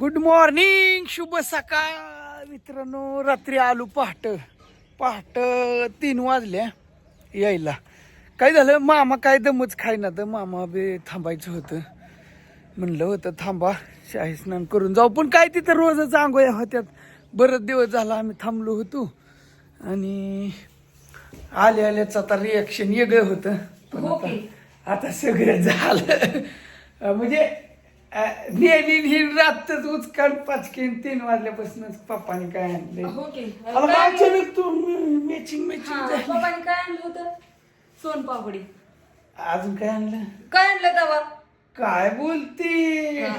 Good morning शुभ सकाळ. मित्रांनो रात्री आलो पहाट. पहाट तीन वाजल्या यायला. काय झालं? मामा काय दमच खायना तर मामा बी थांबायचं होतं. म्हणलं होतं थांबा शाही स्नान करून जाऊ. पण काय तिथं रोजच आंघोळ्या होत्यात. बरंच दिवस झाला आम्ही थांबलो होतो. आणि आले आल्याच आता रिॲक्शन वेगळं होतं. पण आता आता सगळं झालं. म्हणजे नेहमी ही रातच उचकान पाचकीन तीन वाजल्यापासूनच पप्पाने काय आणले? हो की. अरे अचानक तू मॅचिंग हा, मॅचिंग झाली. पप्पानी काय आणलं होतं? सोनपापडी अजून काय आणलं? काय आणलं तेव्हा काय बोलते? हा.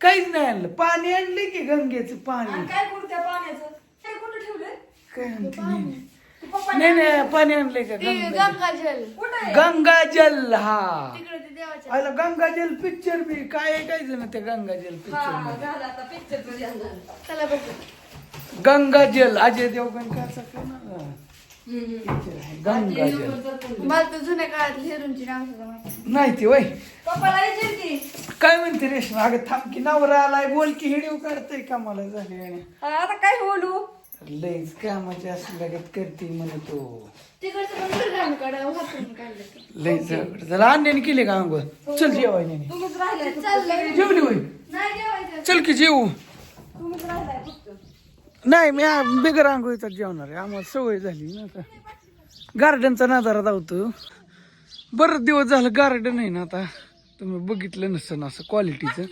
काहीच नाही आणलं. पाणी आणले की गंगेचं पाणी? आणि काय करू त्या पाण्याचं? काय कुठं ठेवलंय? काय आणते नाही नाही पाणी आणलंय का ती गंगा गंगाजल कुठं आहे? गंगाजल हा. तिकडे ते देवाच्या. आला गंगाजल पिक्चर बी. काय आहे काय जण ते गंगाजल हा, पिक्चर झालं आता पिक्चरमध्ये आणलं. चला बघू. गंगाजल अजय देवगण काचा हम्म. पिक्चर आहे. गंगाजल मला तर जुन्या काळात हिरोची नाव सुद्धा माहिती नाही. ती वय. पप्पाला विचार की. काय म्हणते रेशमा? अगं थांब की नवरा आलाय. बोल की हिडिओ काढतोय कामाला झाले आणि हा, आता काय बोलू? लईच कामाची असं लगत करते म्हणे तो. तिकडचं पण घरकाकडे हातून काढलं ते. लईच केली का अंघोळ? चल जेवायने तुम्हीच राहिलाय फक्त. चाललंय. जेवली होय? नाही जेवायचं. चल की जेवू तुम्हीच राहिलाय फक्त. नाही मी आ- बिगर आंघोळीचा जेवणार आहे. आम्हाला सवय झाली ना आता. गार्डनचा नजारा धावतो बरं दिवस झालं गार्डन आहे ना आता. तुम्ही बघितलं नसेल असं क्वालिटीचं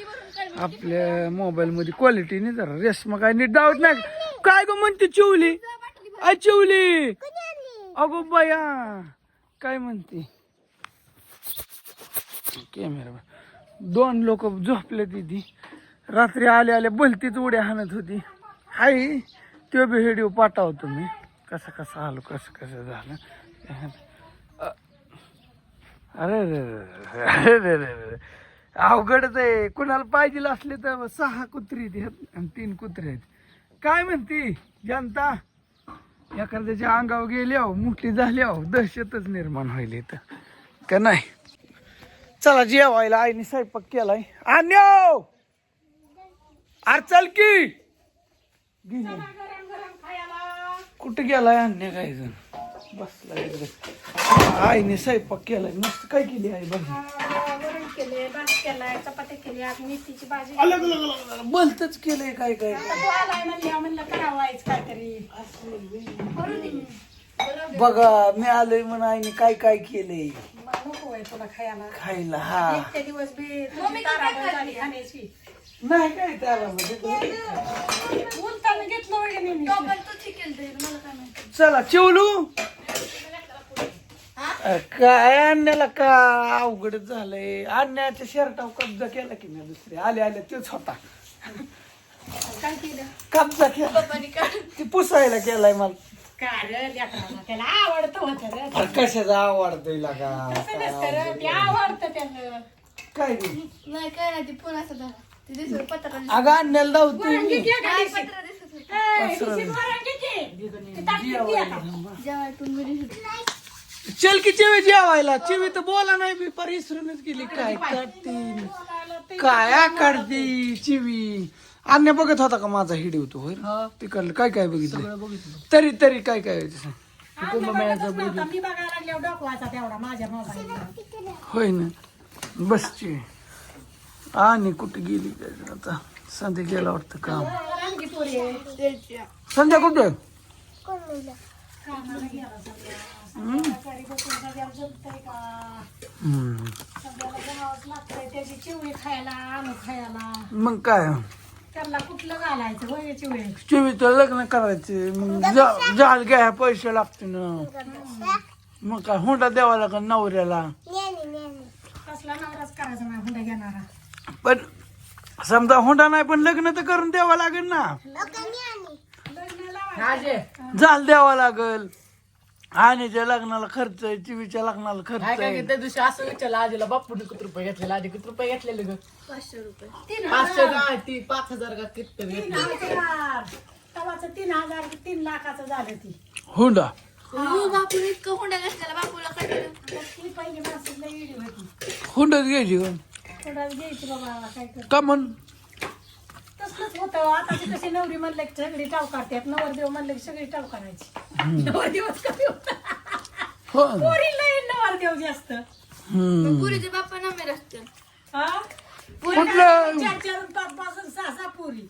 आपल्या मोबाईलमध्ये क्वालिटी नाही जरा. रेशमा काय नीट दावत नाही. काय ग म्हणते चिवली? आय चिवली. अगो बाया काय म्हणते? कॅमेरा दोन लोक झोपले तिथे रात्री आले आले भलतीच उड्या हाणत होती. हाय तो बी व्हिडिओ पाठवतो मी. कसं कसं आलो कसं कसं झालं. अरे रे रे रे रे रे रे. अवघडच आहे. कुणाला पाहिजे असले तर सहा कुत्री आहेत आणि तीन कुत्रे आहेत. काय म्हणते? जनता एखाद्याच्या अंगावर गेल्यावर मोठी झाल्यावर दहशतच निर्माण होईल इथं का नाही? चला जेवायला आईने स्वयंपाक केलाय. अन्यो आर चल की! गेली. कुठं गेलाय अन्य काय जण? बसला आईने स्वयंपाक केलाय. मस्त काय केली आई बघ. केले भात केलाय चपात्या केल्या मेथीची भाजी अलग अलग अलग अलग भलतच केलंय काय काय काय. तू आलाय म्हणल्या म्हणलं करावं आईच काहीतरी. बघा मी आलोय म्हणून आईने काय काय केलंय? मला नको आहे तुला खायला. खायला हा. दिवस बी तुझी तारांबळ झाली खाण्याची. नाही काय त्याला म्हणजे उलटानं घेतलं वगैरे मी तो पण तू चिकेल दे मला काय माहिती. चला चिवलू. काय आणण्याला का अवघड झालंय? आणण्याच्या शर्टावर कब्जा केला की मी दुसरे? आले आले तेच होता. काय केलं? कब्जा केला. पप्पानी ती पुसायला केलाय मला. काय रे लेकराला त्याला आवडतं होतं रे. अरे कशाचा आवडतोय लागा तसं नसतं रे ते आवडतं त्याला काय? नाही. काय नाही ती पुन्हा ते अगं आणण्याला धावतोय मी. की नाही, पत्रा दिसत होतं. चल की चिवी जेवायला. चिवी तर बोला नाही मी परिसरूनच गेली काय काढती काय काढती चिवी? अन्य बघत होता का माझा हिडी होतो होय तिकडलं काय काय बघितलं? तरी तरी काय काय होय ना? बस चिवी. आणि कुठे गेली काय आता संध्या गेला वाटतं काम. पोरी. संध्या कुठे? मग काय? त्याला कुठलं घालायचं होय चिवळी चिवीचं लग्न करायचे. मग जा- जाल घ्या पैसे लागते ना मग काय हुंडा द्यावा लागेल नवऱ्याला. कसला नवराच करायचा नाही हुंडा घेणारा पण समजा हुंडा नाही पण लग्न तर करून द्यावं लागेल ना. झाल द्यावा लागल. आणीच्या लग्नाला खर्च आहे चिवीच्या लग्नाला खर्च काय काय आहे. त्या दिवशी असं विचारलं आजीला बापूने किती रुपये घेतलेले? आजी किती रुपये घेतलेले ग? पाचशे रुपये. तीन पाचशे ती पाच हजार का किती तीन हजार. तवाचं तीन हजार तीन लाखाचं झालं ती. हुंडा. हो. इतकं हुंडा घातलेला बापूला कळलं. ती पहिली माणसं लई इडी होती. हुंडाच घ्यायची का? थोडा घ्यायची बाबा काय कर का म्हण? होतं. आताची कशी नवरी म्हणलं की सगळी टाव काढतात नवरदेव म्हणलं की सगळी टाव नवरदेवच कमी होता हो पोरीला नवरदेव जास्त. हम्म. पुरीचे बाप्पा असते हा? कुठलं? चार चार पाच पाच सहा सहा पोरी.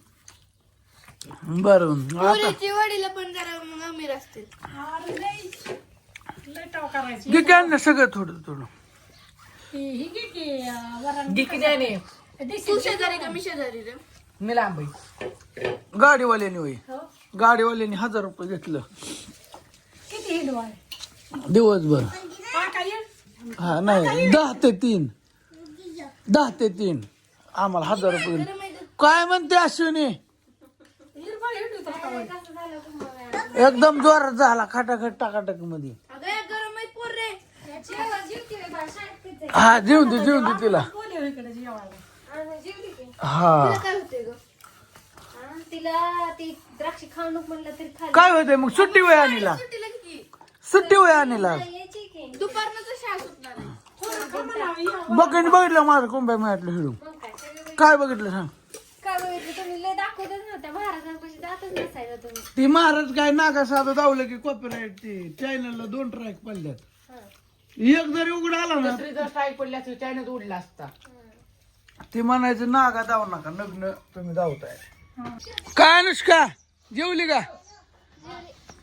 बरं. आता पुरीची वडील पण जरा मग अमीर असतील अरे लई लई टाव करायची घे की ना सगळं थोडं थोडं. ही ही घे की अं, वरण गिकी जाणे देशील तू शेजारी का मी शेजारी रे? मी लांब आहे. गाडीवाल्याने होई हो. गाडीवाल्याने हजार रुपये घेतलं. किती दिवसभर. हा? हा नाही. दहा ते तीन. दहा ते तीन. आम्हाला हजार रुपये दिले. काय म्हणते अश्विनी. एकदम जोरात झाला खटाखट टाकाटकमध्ये. अगं एक गरम आहे पोर रे. हा जेवून दे जेवून दे तिला. कोणी इकडे जेवायला. हा. काय होते ग? तिला ती द्राक्ष खाऊ नको म्हणलं तरी खाली. काय होतंय मग? सुट्टी वय आणीला सुट्टीला सुट्टी वय आणीला यायची की. दुपारनं तर शाळा सुटणार. बघितलं बघितलं माझं कुंभा मिळालं हिडू मग काय? सगळे काय बघितलं सांग. काय बघितलं? तुम्ही लय दाखवतच नव्हत्या. महाराजांपाशी जातच नसायला तुम्ही. ती महाराज काय नागा साधं दावलं की कॉपीराईट ते चॅनलला दोन ट्रॅक पडल्यात. एक जरी उघड आला ना दुसरी जर स्ट्राईक पडली असती उडला असता. ते म्हणायचं नागा दाव नका नग्न तुम्ही धावताय काय अनुष्का जेवली का?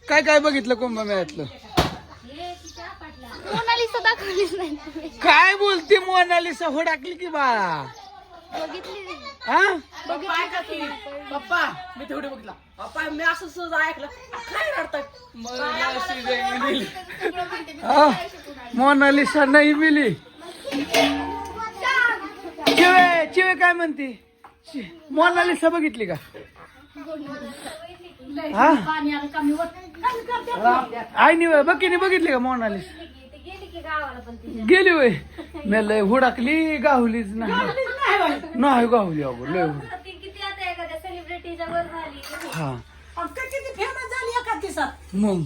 काय काय बघितलं कुंभमेळ्यातलं? मोनालिसा दाखवलीच नाही. तुम्ही. काय बोलते मोनालिसा? होडाकली की बाळा. बघितली. हा? पप्पा ऐका की. पप्पा मी तेवढे बघितला. पप्पा मी असं सहज ऐकलं. काय हा. मोनालिसा नाही मिली. चिवे चिवे काय म्हणते? मोनालिसा बघितली का? हा? पाणी आलं कमी होत कमी करते आईनी बकीने बघितली का मोनालिसा गेली की गावाला पण ती गेली वय मी लय हुडाकली गावलीच नाही नाही बाई. नाही गावली अगो लय हा मग?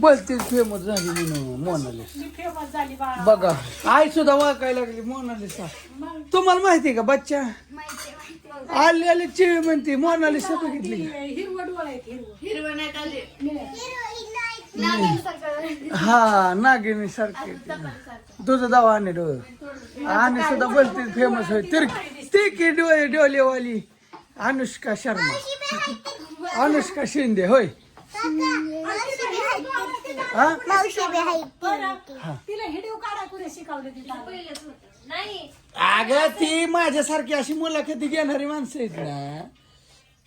बोलतेच फेमस झाली म्हणून मोनालिसा मी फेमस झाली बाळा बघा आई सुद्धा वाकायला लागली मोनालिसा तुम्हाला माहिती का बच्चा? आली आली चिवी म्हणते मोनालिसा बघितली का? हिरवं नाही हा नागिनी सारखे तुझं दावा आणि डोळ. आणि सुद्धा बोलते फेमस होय तर ती की डोळे डोलेवाली अनुष्का शर्मा. अनुष्का शिंदे होय. हा? तिला हिडिओ काढा कुणी शिकवले तिला नाही अगं ती माझ्यासारखी अशी मुलाखती घेणारी माणसं आहेत ना.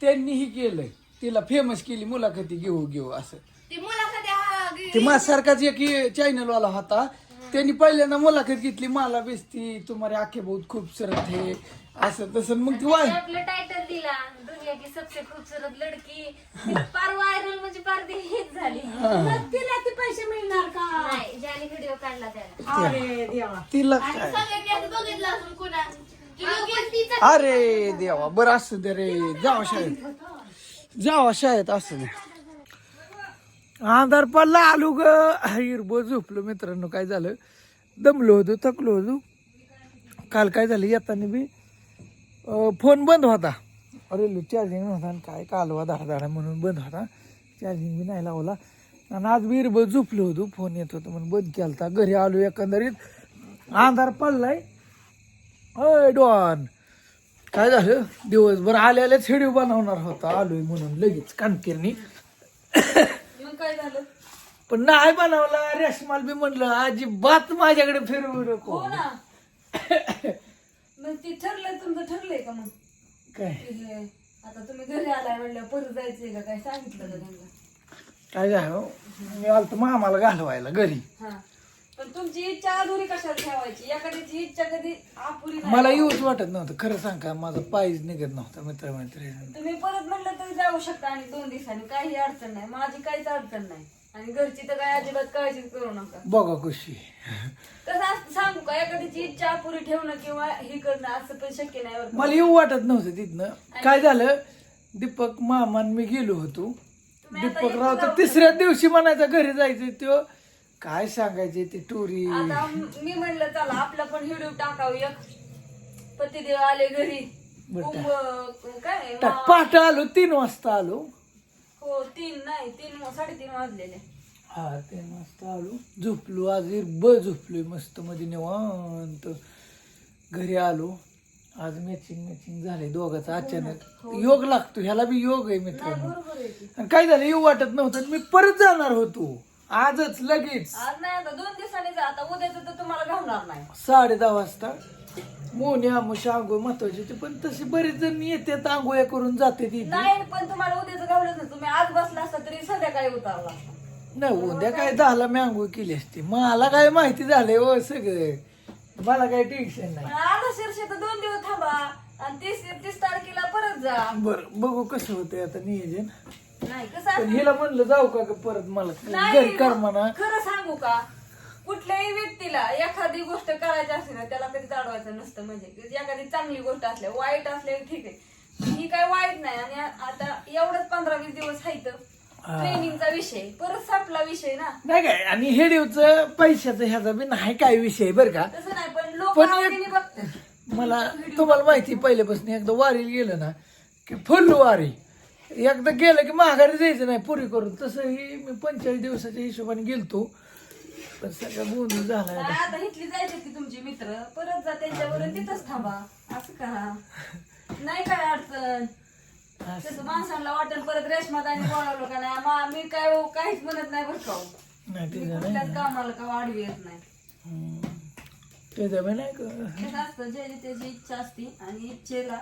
त्यांनी ही केलंय. तिला फेमस केली मुलाखती घेऊ घेऊ असं. ती मुलाखत हा ते माझ्यासारखाच एक चॅनल वाला होता. त्यांनी पहिल्यांदा मुलाखत घेतली मला बेसती तुम्हारे आखे बहुत खूबसूरत है. असं तसं. मग ती वाय आपलं टायटल दिला. दुनिया की सबसे खूबसूरत लडकी. ती पार व्हायरल म्हणजे पार ती हिट झाली. तिला ते पैसे मिळणार का? नाही ज्याने व्हिडिओ काढला त्याला. अरे देवा. तिला काय? सगळ्यांनी असं बघितलं असून कुणा ती लगेच तिचा अरे देवा बरं असू दे रे. जावा शाळेत. जावा शाळेत असू दे. आधार पडला आलो ग. हिरबो झोपलो मित्रांनो. काय झालं? दमलो होतो थकलो होतो. काल काय झालं? येताना बी अं, फोन बंद होता. अरे चार्जिंग नव्हता आणि काय कालवा धाडा धाडा म्हणून बंद होता. चार्जिंग बी नाही लावला. आणि आज बी हिरबो झोपलो होतो. फोन येत होता म्हणून बंद केलता. घरी आलो एकंदरीत. अंधार पडलाय. अय डॉन. काय झालं? दिवसभर आले आलेच व्हिडिओ बनवणार होता. आलोय म्हणून लगेच कानकिरनी मग काय झालं? पण नाही बनवला. रेशमाल बी म्हणलं अजिबात माझ्याकडे फिरवू नको. हो ना. मग ती ठरलंय तुमचं ठरलंय का मग? काय? हे, आता तुम्ही घरी आलाय म्हणलं परत जायचंय का? काय सांगितलं का त्यांना? काय झालं मी आलतो मामाला घालवायला घरी. हा. पण तुमची इच्छा अधुरी कशाला ठेवायची? एखाद्याची इच्छा कधी अपुरी नाही. मला येऊच वाटत नव्हतं. खरं सांग का माझा पायच निघत नव्हता मित्र मैत्रिणी तुम्ही परत म्हणलं तरी जाऊ शकता आणि दोन दिवसांनी. काही अडचण नाही. माझी काहीच अडचण नाही. आणि घरची तर काय अजिबात काळजी करू नका. बघा कशी. कसं असतं सांगू का एखाद्याची इच्छा अपुरी ठेवणं किंवा हे करणं असं पण शक्य नाही बरं का? मला येऊ वाटत नव्हतं तिथनं. काय झालं? दीपक मामान मी गेलो होतो. दीपक राव तर तिसऱ्या दिवशी म्हणायचा घरी जायचं त्यो. काय सांगायचे ते टुरी? आता मी म्हणलं चला आपला पण व्हिडिओ टाकावं एक. पतिदेव आले घरी. बरं कुंभ काय? मा- पहाटे आलो तीन वाजता आलो. हो तीन नाही तीन साडेतीन वाजलेले. हा तीन वाजता आलो. झोपलो आज ब झोपलोय मस्त मध्ये निवांत. घरी आलो. आज मॅचिंग मॅचिंग झाले दोघांचं अचानक. योग लागतो ह्याला बी योग आहे मित्रांनो. बरोबर आहे की. आणि काय झालं येऊ वाटत नव्हतं मी परत जाणार होतो. आजच लगेच. आज नाही आता दोन दिवसांनी जा आता उद्याच तर तुम्हाला घालणार नाही. साडे दहा वाजता. मोनी आमुष आंघोळ महत्वाची होती पण तसे बरेच जण येतात आंघोळ्या करून जाते ती नाही पण तुम्हाला उद्याच गावलंच नाही तुम्ही आज बसला असता तरी संध्याकाळी उतारला असता. नाही उद्या काय दहाला मी आंघोळ केली असती. मला काय माहिती झालंय हो सगळं. मला काय टेन्शन नाही. पण आता शीर्षे तर दोन दिवस थांबा. आणि तीस तीस तारखेला परत जा. बर बघू कसं होतंय आता नियोजन. नाही कसं पण हिला म्हणलं जाऊ का ग परत मला? नाही घरी कर म्हणा. खरं सांगू का? कुठल्याही व्यक्तीला एखादी गोष्ट करायची असते ना त्याला कधी अडवायचं नसतं म्हणजे. एखादी चांगली गोष्ट असल्या वाईट असल्या ठीक आहे. ही काय वाईट नाही आणि आता एवढंच पंधरा वीस दिवस आहे ट्रेनिंगचा विषय परत सापला विषय ना. नाही काय आणि हेडिओचं पैशाचं ह्याचा बी नाही काय विषय बरं का. तसं नाही पण लोक पण एक- आवडीने बघतात. मला तुम्हाला माहिती पहिल्यापासून एकदा वारीला गेलं ना की फुल वारी. एकदा गेलं की माघारी जायचं नाही पुरी करून. तसंही मी पंचेचाळीस दिवसाच्या हिशोबाने गेलतो. पण सगळा गोंधळ झाला नाही, आता इथली जायचे की तुमची मित्र. परत जा त्यांच्यावर तिथंच थांबा. असं करा नाही काय अडचण? तसं माणसांना वाटेल परत रेशमाताने बोलावलं का नाही? मा- मी काय हो, काहीच म्हणत नाही बरं का हो. नाही मी त्याचं नाही. कुठल्याच कामाला का वाढवी येत नाही. हम्म. बी नाही का? कसं असतं ज्याची त्याची इच्छा असते आणि इच्छेला.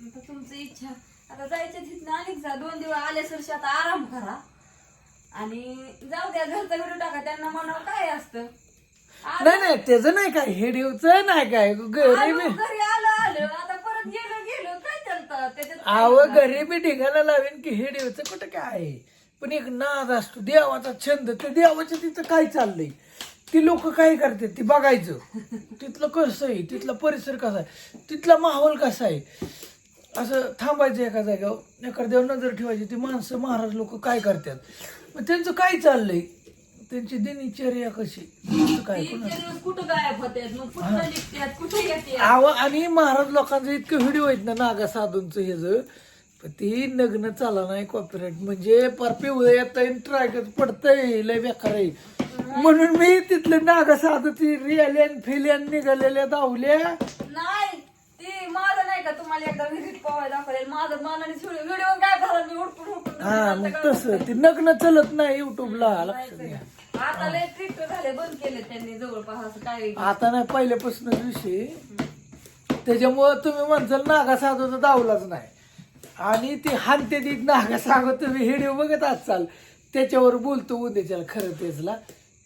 आता तुमची इच्छा. आता जायचं तिथनं आणि जा. दोन दिवस आले सरशी आता आराम करा. आणि जाऊ द्या घरचा व्हिडिओ टाका त्यांना म्हणावं काय असतं? नाही नाही त्याचं नाही काय हेडिओचं नाही काय घरी आलो, घरी आलं आलं. आता परत गेलो गेलो. काय चालतं त्याच्यात काय आव होणार? घरी बी ढिगायला लावेन की हेडिओचं कुठं काय? आहे पण एक नाद असतो देवाचा छंद. ते देवाच्या तिथं काय चाललंय? ती लोक काय करतात ती बघायचं. तिथलं कसं आहे? तिथला परिसर कसा आहे? तिथला माहोल कसा आहे? असं थांबायचं एका जागेवर. एका देव नजर ठेवायची. ती माणसं महाराज लोक काय करतात? मग त्यांचं काय चाललंय? त्यांची दिनचर्या कशी? त्यांचं काय कोणाचं? कुठं गायब होत्यात? मग कुठं निघत्यात? कुठे येते आव आणि महाराज लोकांचं इतकं व्हिडिओ आहेत ना नागा साधूंचं हे ज. पण ती नग्न चाला नाही कॉपीराईट म्हणजे पर पिवळं येत ट्रायकच पडतंय. लय बेकार आहे. म्हणून मी तिथलं नागा साधू ती रियाल्यान फिल्यान निघालेल्या दावल्या नाही ती माझं का तुम्हाला एकदा विजिट पवाय दाखवलेल माझं मानाने व्हिडिओ काय झाला? मी उठून उठून हा मग तसं ती नग्न चलत नाही युट्यूबला लक्षात घ्या. आता लय ट्रिक्ट झाले बंद केले त्यांनी जवळपास असं काय आता नाही पहिल्यापासूनच विषय. त्याच्यामुळं तुम्ही म्हणसाल नागा साधूचा दावलाच नाही. आणि ती हानते ती नागा सांगत तुम्ही व्हिडिओ बघत असाल. त्याच्यावर बोलतो उद्याच्याला खरं तेचला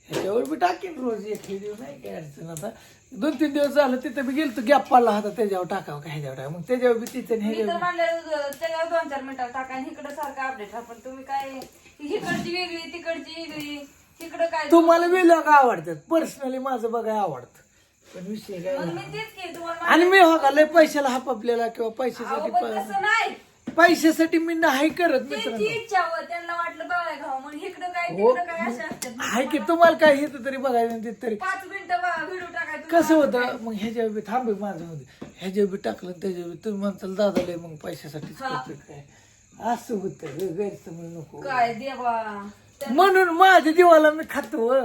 ह्याच्यावर मी टाकेन रोज एक व्हिडिओ नाही काय अडचण आता. दोन तीन दिवस झालं तिथं मी गेलतो गॅप पाला होता त्याच्यावर टाकावं का ह्याच्यावर टाकावं? मग त्याच्यावर बी तिचं आणि मी तर ह्याच्यावर म्हणलं त्याच्यावर दोन चार मिनिटं टाका आणि इकडं सारखं अपडेट पण तुम्ही काय इकडची वेगळी तिकडची वेगळी तिकडं काय तुम्हाला वेगळं आवडतात पर्सनली माझं बघायला आवडतं. पण विषय काय मग मी तेच की तुम्हाला आणि मी हो का लय पैशाला हापलेला किंवा अहो, पैशासाठी पण प- तसं नाही. पैशासाठी मी नाही करत त्यांची मित्रांनो. इच्छा व त्यांना वाटलं बघाय घाव म्हणून. इकडं काय हो. तिकडं काय अशा असतात आहे की तुम्हाला काय येतं तरी बघायचं आणि ते तरी. पाच मिनिटं व्हिडिओ टाकायचं कसं होतं? मग ह्याच्यावर बी थांब हे माझं मध्ये ह्याच्यावर बी टाकलं त्याच्यावर बी तुम्ही म्हणताल दादा लय मग पैशासाठीच करतोय काय? असं होतं. ग, गैरसमज नको. काय देवा. म्हणून माझ्या जीवाला मी खातो व.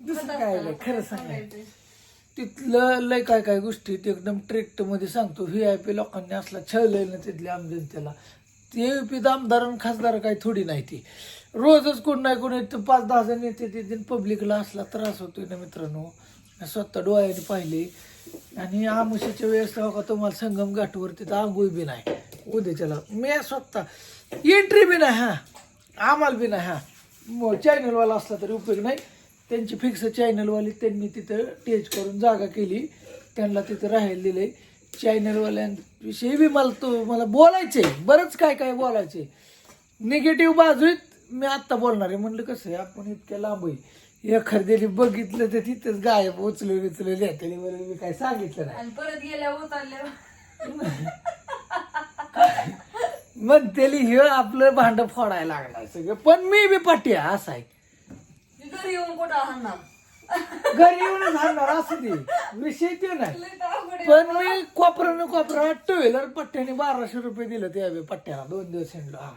दुसरं काय नाही. खरं सांगायचं. तिथलं लय काय काय गोष्टी ते एकदम ट्रेक्टमध्ये सांगतो. व्ही आय पी लोकांनी असला छळलंय ना तिथल्या आम जनतेला. ते पी आमदार आणि खासदार काही थोडी नाही ती. रोजच कोण नाही कोण येतं पाच दहा जण येते तिथे पब्लिकला असला त्रास होतोय ना मित्रांनो. स्वतः डोळ्याने पाहिले. आणि आमशीच्या वेळेस का तुम्हाला संगम घाटवर तिथं आंघोळ बी नाही. उद्याच्याला मी स्वतः एंट्री बी नाही हा. आम्हाला बी नाही हा. चॅनलवाला असला तरी उपयोग नाही. त्यांची फिक्स चॅनलवाली त्यांनी तिथं टेज करून जागा केली. त्यांना तिथं राहायला दिलंय. चॅनलवाल्यांविषयी बी मला तो मला बोलायचंय. बरंच काय काय बोलायचंय. निगेटिव्ह बाजूत मी आत्ता बोलणार आहे. म्हणलं कसं आहे आपण इतक्या लांब आहे. एखाद्याने बघितलं तर तिथंच गायब उचलून विचलून लिहितली म्हणून मी काय सांगितलं नाही. आणि परत गेल्या उतरल्या मग त्याला हे आपलं भांड फोडायला लागणार सगळं. पण मी बी पाठी असं आहे. घरी येऊन कुठं हाणणार? घरी येऊनच हाणणार असं ते. विषय ते नाही. लय अवघड आहे. पण मी कोपऱ्यानं कोपरा टू व्हीलर पट्ट्याने बाराशे रुपये दिलं त्यावेळी पट्ट्याला दोन दिवस हिंडलो. हा.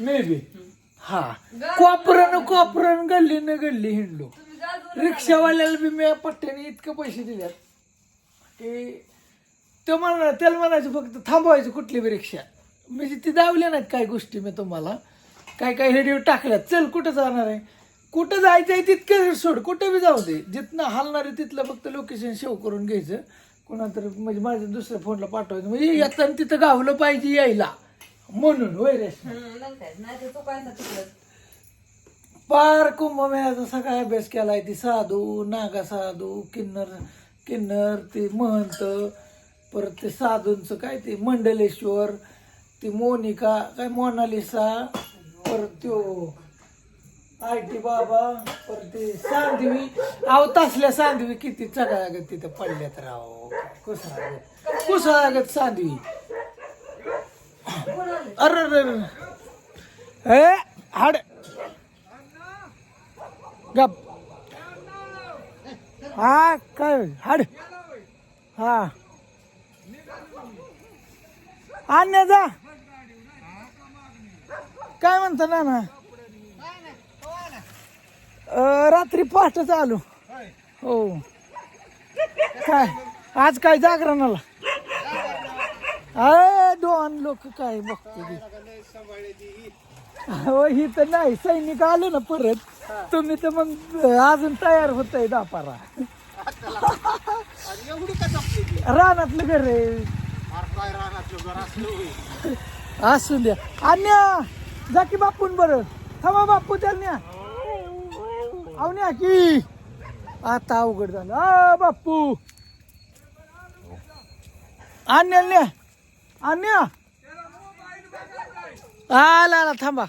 May be. हा. कोपऱ्यानं कोपऱ्यानं गल्लीनं गल्ली हिंडलो. तुम्ही गाजवून रिक्षावाल्याला बी मी पट्ट्याने इतके पैसे दिल्यात की तो म्हणा त्याला म्हणायचं फक्त थांबवायचं कुठली बी रिक्षा. म्हणजे ती दावल्या नाहीत काही गोष्टी मी तुम्हाला. काय काय रेडिओ टाकल्यात. चल कुठं जाणार आहे? कुठं जायचं आहे तितकं सोड कुठं बी जाऊ दे. जिथनं हलणार आहे तिथलं फक्त लोकेशन सेव्ह करून घ्यायचं. कोणातर म्हणजे माझ्या दुसऱ्या फोनला पाठवायचं. म्हणजे येताना तिथं गावलं पाहिजे यायला. म्हणून होय रे. पार कुंभमेळ्याचा सगळा अभ्यास केलाय ती साधू नागा साधू किन्नर किन्नर ते महंत परत ते साधूंचं काय ते मंडलेश्वर ती मोनिका काय मोनालिसा परत त्यो आयटी बाबा परती ते सांदवी अहो तसल्या सांदवी किती चढागत तिथं पडल्यात राव. कुसळागत. कुसळागत सांदवी अरे अरे ए हाड. गप. हा काय हाड. हा. आणण्या जा. काय म्हणता ना ना रात्री पहाटच आलो हो. काय? आज काय जागरणाला? अरे दोन लोक काय बघतो ते. हो ही तर नाही. सैनिक आले ना परत. तुम्ही तर मग अजून तयार होत आहे दापारा. रानातलं घर आहे. असू द्या. अन्या जा की बापून बरं. थांबा बापू त्याला न्या अहो न्या की आता अवघड झालं. आ बापू अन्या न्या आला आला थांबा.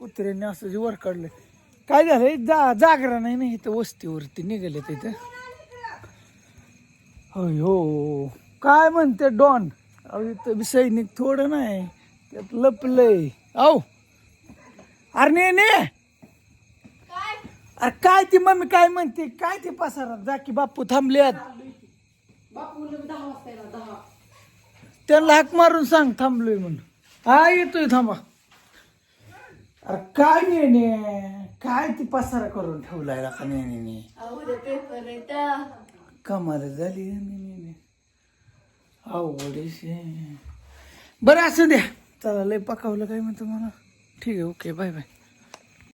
कुत्र्याने असं जे वर काढलं काय झालं जा जागरा नाही ना इथं वस्तीवरती निघाले तिथं होय हो काय म्हणते डॉन? अहो इथं बी सैनिक थोडं नाही. त्यात लपलंय. औ. अरे ने ने. अरे काय ती मम्मी काय म्हणते? काय ते पसारात? जा की बापू थांबल्यात त्याला हाक मारून सांग थांबलोय म्हणून. हा येतोय थांबा. अरे काय नेणे? काय ती पसारा करून ठेवलाय का नेने कमाल झाली नेने अवघड बरं असं द्या. चला लय पकावलं काय म्हणतो मला? ठीक आहे ओके बाय बाय.